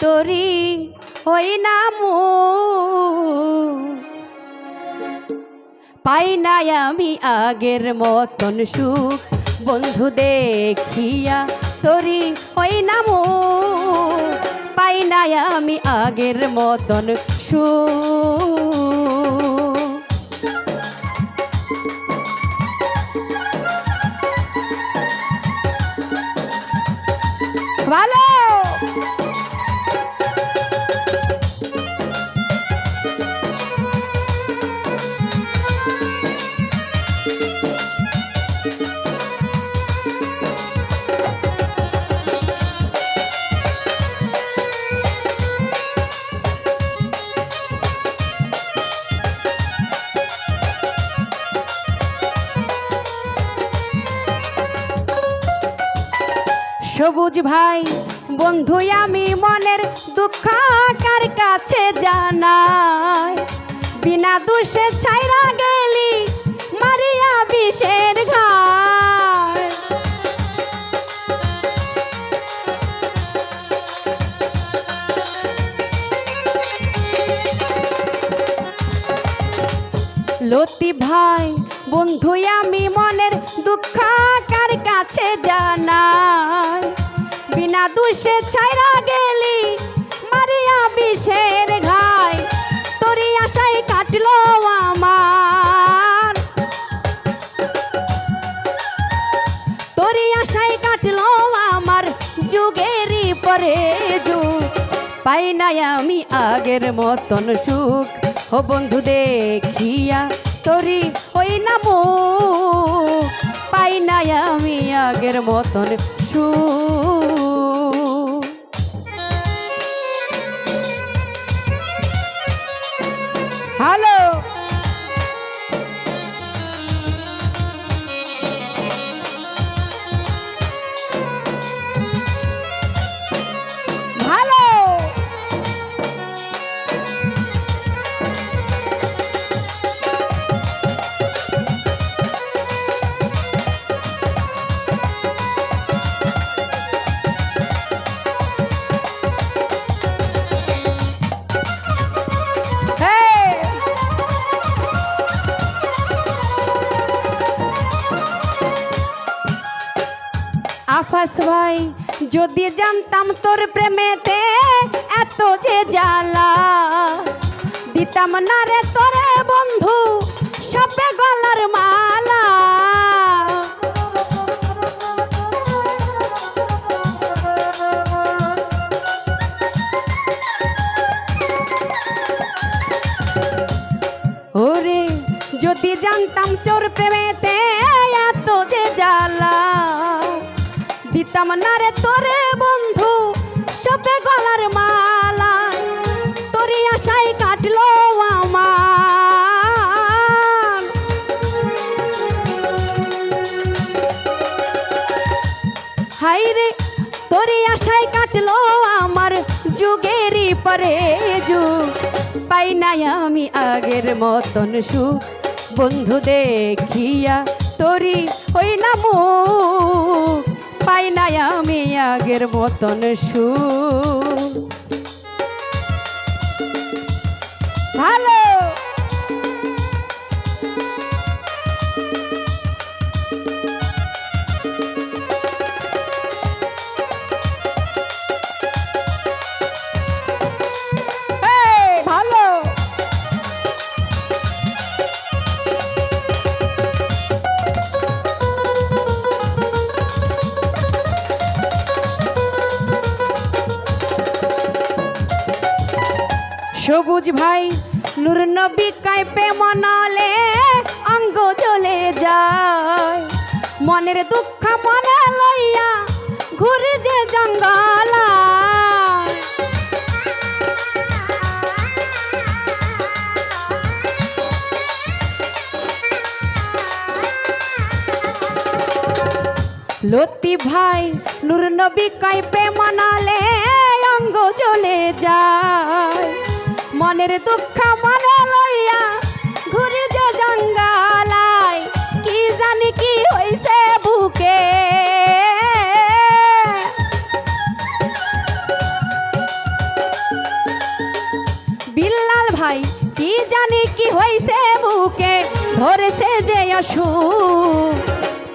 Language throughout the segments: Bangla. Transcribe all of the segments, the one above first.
তোরি হই নামু পাই নাই আমি আগের মতন সুখ। বন্ধু দেখিয়া তরি হই নামু পাই নাই আমি আগের মতন সুখ। সবুজ ভাই, বন্ধু, আমি মনের দুঃখ কার কাছে জানাই? বিনা দোষে ছাইরা গেলি মারিয়া বিষের ঘায় লতি ভাই, বন্ধু, আমি মনের দোষে ছাইরা গেলি, মারিয়া বিষের ঘাই। তোরি আশায় কাটলো আমার। তোরি আশায় কাটলো আমার যুগেরই পরে যুগ। পাই নাই আমি আগের মতন সুখ। ও বন্ধু দেখিয়া তোরি ওই নামো পাই নাই আমি আগের মতন সুখ। ভাই, যদি জানতাম তোর প্রেমেতে এত যে জ্বালা। দিতাম না রে তোরে বন্ধু, সবে গলার মালা। ওরে, যদি জানতাম তোর প্রেমেতে দিতাম না রে তোরে বন্ধু সবে গলার মালা, তোরই আশায় কাটলো আমার হাই রে তোরই আশায় কাটলো আমার যুগেরই পরে যুগ। পাই নাই আমি আগের মতন সুখ, বন্ধু দেখিয়া আগের মতন সুখ সবুজ ভাই, নূর নবী কাইপে মনালে অঙ্গ চলে যায়। মনের দুঃখ মনে লইয়া ঘুরে যে জঙ্গলা লতি ভাই, নূর নবী কাইপে মনালে অঙ্গ চলে যায়। মনের দুঃখ মনে লইয়া ঘুরে যে জঙ্গালায়, কি জানি কি হইছে বুকে। বিল্লাল ভাই, কি জানি কি হইছে বুকে, ধরেছে যে অসুখ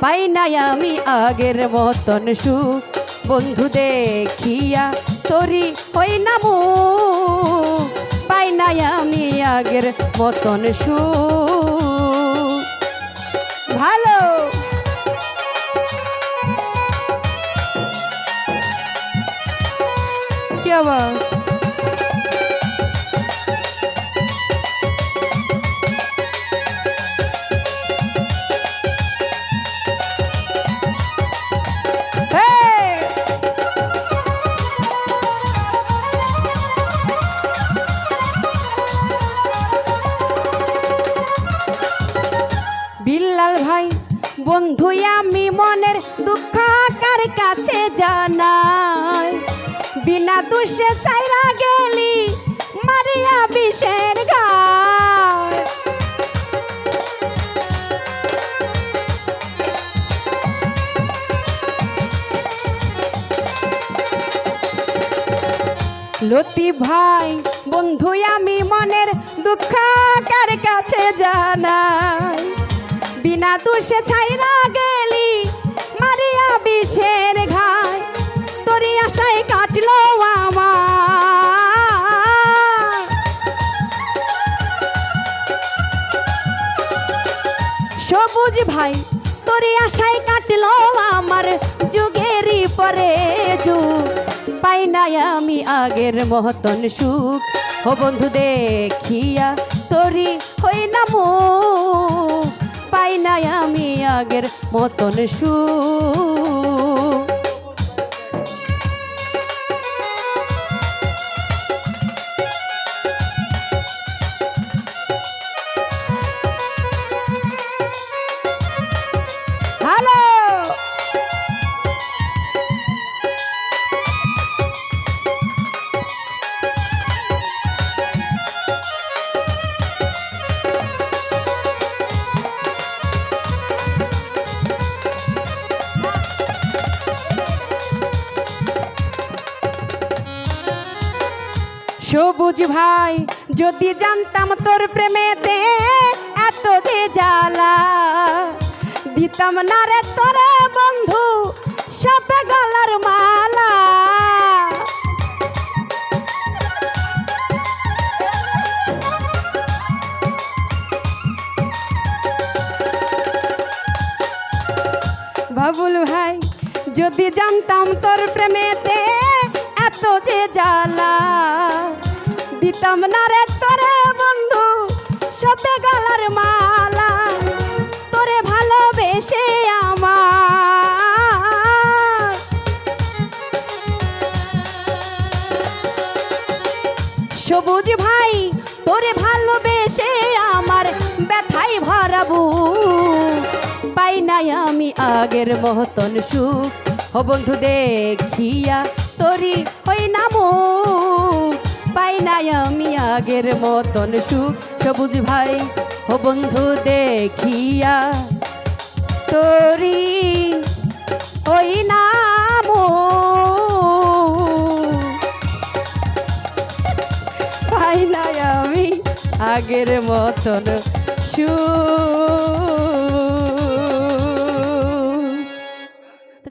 পাই নাই আমি আগের মতন সুখ, বন্ধু দেখিয়া তোরি না মুখ। পাই নাই আমি আগের মতন সু। ভালো। কি বিল্লাল ভাই, বন্ধু, আমি মনের দুঃখ কার কাছে জানাই? বিনা দুষে চাইরা গেলি মারিয়া বিষের গায় লতি ভাই, বন্ধু, আমি মনের দুঃখ কার কাছে জানাই? বিনা দোষে ছাইরা গেলি, মারিয়া বিষের ঘাই তোরি আশায় কাটলো আমার সবুজ ভাই তোরে আশায় কাটলো আমার যুগেরই পরে যুগ। পাই নাই আমি আগের মহতন সুখ। ও বন্ধু দেখিয়া তোরি হই না মুখ। পাই নাই আমি আগের মতন সুখ সবুজ ভাই, যদি জানতাম তোর প্রেমেতে এত যে জ্বালা। দিতাম না রে তোরে বন্ধু, সব গলার মালা। বাবুল ভাই, যদি জানতাম তোর প্রেমেতে এত যে জ্বালা। দিতাম না রে তোরে বন্ধু, সবে গলার মালা, তোরে ভালোবেসে আমার। সবুজ ভাই, তোরে ভালোবেসে আমার ব্যথাই ভরাবু। পাই নাই আমি আগের মহতন সুখ। ও বন্ধু দেখিয়া তোরি ওই নামো পাই নাই আমি আগের মতন সুখ। সবুজ ভাই, ও বন্ধু দেখিয়া তোরি ওই নামো। পাই নাই আমি আগের মতন সুখ।